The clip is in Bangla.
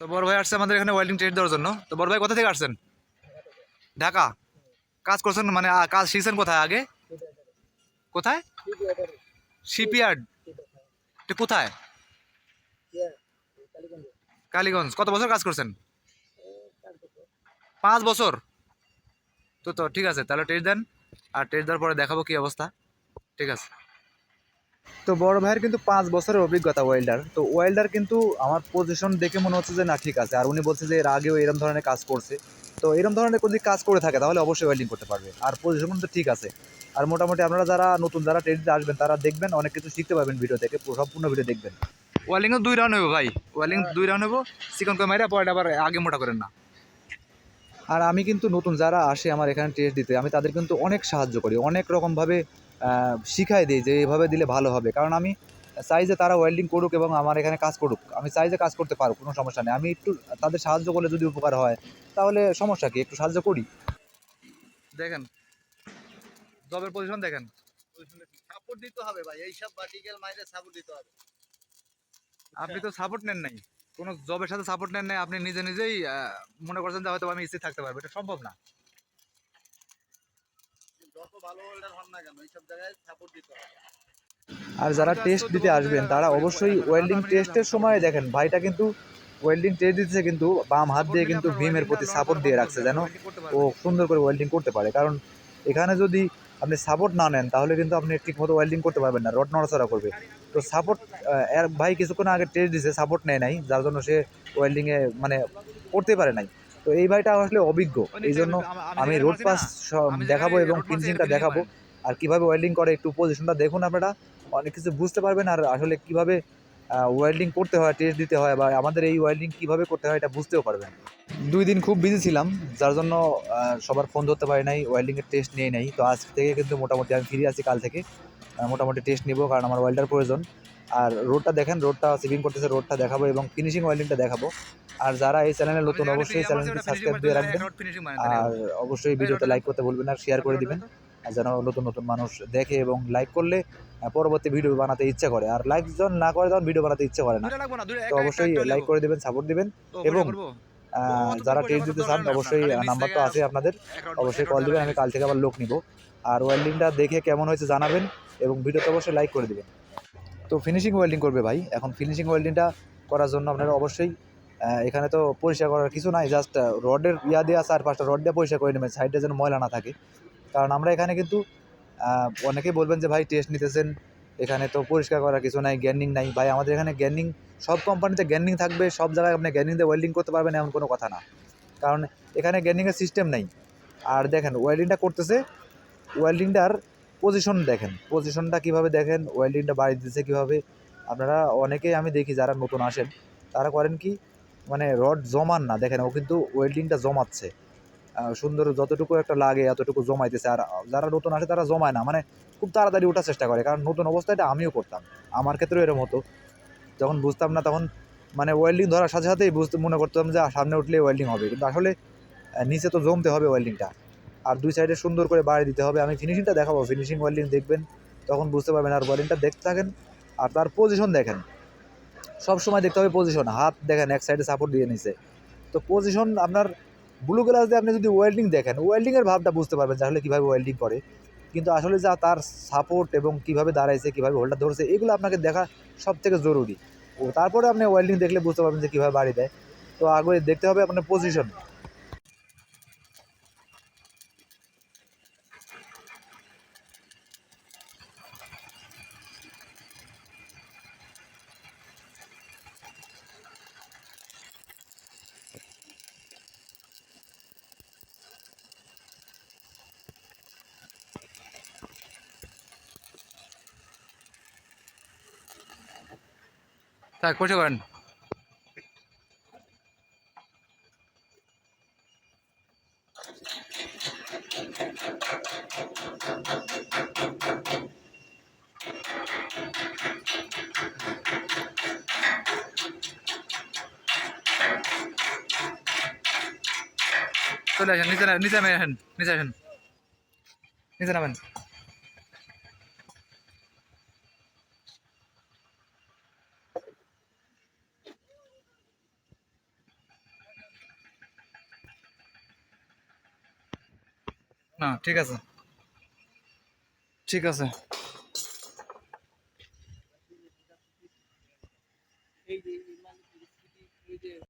তো বড় ভাই আসছে আমাদের এখানে ওয়েল্ডিং ট্রেড দেওয়ার জন্য। তো বড় ভাই কোথা থেকে আসছেন? ঢাকা? কাজ করছেন মানে কাজ শিখছেন কোথায় আগে? কোথায়? শিপইয়ার্ড এটা কোথায়? কালীগঞ্জ। কত বছর কাজ করছেন? পাঁচ বছর। তো তো, ঠিক আছে, তাহলে টেস্ট দেন। আর টেস্ট দেওয়ার পরে দেখাবো কি অবস্থা। ঠিক আছে। তো বড় ভাইয়ের কিন্তু পাঁচ বছরের অভিজ্ঞতা ওয়েল্ডার তো ওয়েল্ডার কিন্তু আমার পজিশন দেখে মনে হচ্ছে যে না ঠিক আছে। আর উনি বলছে যে এর আগেও এরকম ধরনের কাজ করছে। তো এরকম ধরনের যদি কাজ করে থাকে তাহলে অবশ্যই ওয়েল্ডিং করতে পারবে। আর পজিশন তো ঠিক আছে। আর মোটামুটি আপনারা যারা নতুন যারা ট্রেডিতে আসবেন তারা দেখবেন অনেক কিছু শিখতে পারবেন ভিডিও থেকে। সম্পূর্ণ ভিডিও দেখবেন। ওয়েল্ডিংও দুই রাউন্ড হইব ভাই। ওয়েল্ডিং দুই রাউন্ড হইব। চিকন করে মাইরা পরে আবার আগে মোটা করেন না। আর আমি কিন্তু নতুন যারা আসে আমার এখানে টেস্ট দিতে আমি তাদের কিন্তু অনেক সাহায্য করি। অনেক রকমভাবে শিখাই দিই যে এভাবে দিলে ভালো হবে। কারণ আমি চাই যে তারা ওয়েল্ডিং করুক এবং আমার এখানে কাজ করুক, আমি চাই যে কাজ করতে পারুক, কোনো সমস্যা নেই। আমি একটু তাদের সাহায্য করলে যদি উপকার হয়, তাহলে সমস্যা কি? একটু সাহায্য করি। দেখেন জবের পজিশন দেখেন। সাপোর্ট দিতে হবে ভাই এইসব ভার্টিক্যাল মাইরে সাপোর্ট দিতে হবে। আপনি তো সাপোর্ট নেন নাই। কোনো জবের সাথে সাপোর্ট নেন নাই, আপনি নিজে নিজেই মনে করছেন যে হয়তো আমি স্থির থাকতে পারব। এটা সম্ভব না যত ভালো হোল্ডার হন না কেন এইসব জায়গায় সাপোর্ট দিতে হবে আর যারা টেস্ট দিতে আসবেন তারা অবশ্যই ওয়েল্ডিং টেস্টের সময় দেখেন ভাইটা কিন্তু ওয়েল্ডিং টেস্ট দিতেছে কিন্তু বাম হাত দিয়ে কিন্তু ভীমের প্রতি সাপোর্ট দিয়ে রাখছে যেন ও সুন্দর করে ওয়েল্ডিং করতে পারে। কারণ এখানে যদি আপনি সাপোর্ট না নেন তাহলে কিন্তু আপনি ঠিকমতো ওয়েল্ডিং করতে পারবেন না রড নড়াচড়া করবে। তো সাপোর্ট ভাই কিছুক্ষণ আগে টেস্ট দিছে সাপোর্ট নেয় নাই যার জন্য সে ওয়েল্ডিংয়ে মানে করতে পারে নাই। তো এই ভাইটা আসলে অভিজ্ঞ। এই জন্য আমি রোড পাস দেখাবো এবং ফিনিশিংটা দেখাবো। আর কীভাবে ওয়েল্ডিং করে একটু পজিশনটা দেখুন আপনারা অনেক কিছু বুঝতে পারবেন আর আসলে কীভাবে ওয়েল্ডিং করতে হয় টেস্ট দিতে হয় বা আমাদের এই ওয়েল্ডিং কীভাবে করতে হয় এটা বুঝতেও পারবেন। দুই দিন খুব বিজি ছিলাম যার জন্য সবার ফোন ধরতে পারি নাই ওয়েল্ডিংয়ের টেস্ট নিয়ে নেই তো আজ থেকে কিন্তু মোটামুটি আমি ফিরে আছি কাল থেকে মোটামুটি টেস্ট নিব কারণ আমার ওয়েল্ডার প্রয়োজন। আর রোডটা দেখেন রোডটা সিভিং করতেছে রোডটা দেখাবো এবং ফিনিশিং ওয়েল্ডিংটা দেখাবো। আর যারা এই চ্যানেলে নতুন অবশ্যই চ্যানেলটি সাবস্ক্রাইব দিয়ে রাখবেন। আর অবশ্যই ভিডিওতে লাইক করতে বলবেন আর শেয়ার করে দিবেন। আর যেন নতুন নতুন মানুষ দেখে এবং লাইক করলে পরবর্তী ভিডিও বানাতে ইচ্ছা করে। আর লাইক যখন না করে তখন ভিডিও বানাতে ইচ্ছা করে না। তো অবশ্যই লাইক করে দিবেন সাপোর্ট দিবেন এবং যারা টেস্ট দিতে চান অবশ্যই নাম্বার তো আছে আপনাদের। অবশ্যই কল দিবেন আমি কাল থেকে আবার লোক নিব। আর ওয়েল্ডিংটা দেখে কেমন হয়েছে জানাবেন এবং ভিডিওতে অবশ্যই লাইক করে দিবেন। তো ফিনিশিং ওয়েল্ডিং করবে ভাই। এখন ফিনিশিং ওয়েল্ডিংটা করার জন্য আপনারা অবশ্যই এখানে তো পরিষ্কার করার কিছু নাই জাস্ট রডের ইয়া দিয়ে চার পাঁচটা রড দিয়ে পরিষ্কার করে নেবেন, সাইডে যেন ময়লা না থাকে। কারণ আমরা এখানে কিন্তু অনেকেই বলবেন যে ভাই টেস্ট নিতেছেন, এখানে তো পরিষ্কার করার কিছু নাই গ্যান্ডিং নাই। ভাই, আমাদের এখানে গ্যান্ডিং সব কোম্পানিতে গ্যান্ডিং থাকবে, সব জায়গায় আপনি গ্যান্ডিং দিয়ে ওয়েল্ডিং করতে পারবেন, এমন কোনো কথা না। কারণ এখানে গ্যান্ডিংয়ের সিস্টেম নেই। আর দেখেন ওয়েল্ডিংটা করতেছে ওয়েল্ডিংটার পজিশন দেখেন। পজিশনটা কীভাবে দেখেন ওয়েল্ডিংটা বাড়ি দিতেছে কীভাবে? আপনারা অনেকেই আমি দেখি যারা নতুন আসেন, তারা করেন কি মানে রড জমান না, দেখেন, ও কিন্তু ওয়েল্ডিংটা জমাচ্ছে। সুন্দর যতটুকু একটা লাগে, এতটুকু জমাইতেছে। আর যারা নতুন আসে, তারা জমায় না। মানে খুব তাড়াতাড়ি ওঠার চেষ্টা করে। কারণ নতুন অবস্থায় এটা আমিও করতাম। আমার ক্ষেত্রেও এরকম হতো। যখন বুঝতাম না, তখন মানে ওয়েল্ডিং ধরার সাথে সাথেই বুঝতে, মনে করতাম যে সামনে উঠলে ওয়েল্ডিং হবে। কিন্তু আসলে নিচে তো জমতে হবে ওয়েল্ডিংটা আর দুই সাইডে সুন্দর করে বাড়ি দিতে হবে। আমি ফিনিশিংটা দেখাবো। ফিনিশিং ওয়েল্ডিং দেখবেন, তখন বুঝতে পারবেন। আর ওয়েল্ডিংটা দেখতে থাকেন। আর তার পজিশন দেখেন। সব সময় দেখতে হবে পজিশন হাত দেখেন, এক সাইডে সাপোর্ট দিয়ে নিছে। তো পজিশন আপনার ব্লু গ্লাস দিয়ে আপনি যদি ওয়েল্ডিং দেখেন ওয়েল্ডিংয়ের ভাবটা বুঝতে পারবেন যে আসলে কীভাবে ওয়েল্ডিং করে। কিন্তু আসলে যা তার সাপোর্ট এবং কীভাবে দাঁড়াইছে, কীভাবে হোল্ডার ধরেছে, এগুলো আপনাকে দেখা সব থেকে জরুরি। ও তারপরে আপনি ওয়েল্ডিং দেখলে বুঝতে পারবেন যে কীভাবে বাড়ি দেয়। তো আগে দেখতে হবে আপনার পজিশন থাক পরিষ্কার করেন? চলে আসেন নিচে নিচে আসেন নিচে আসেন। নিচে নামেন। না ঠিক আছে। ঠিক আছে।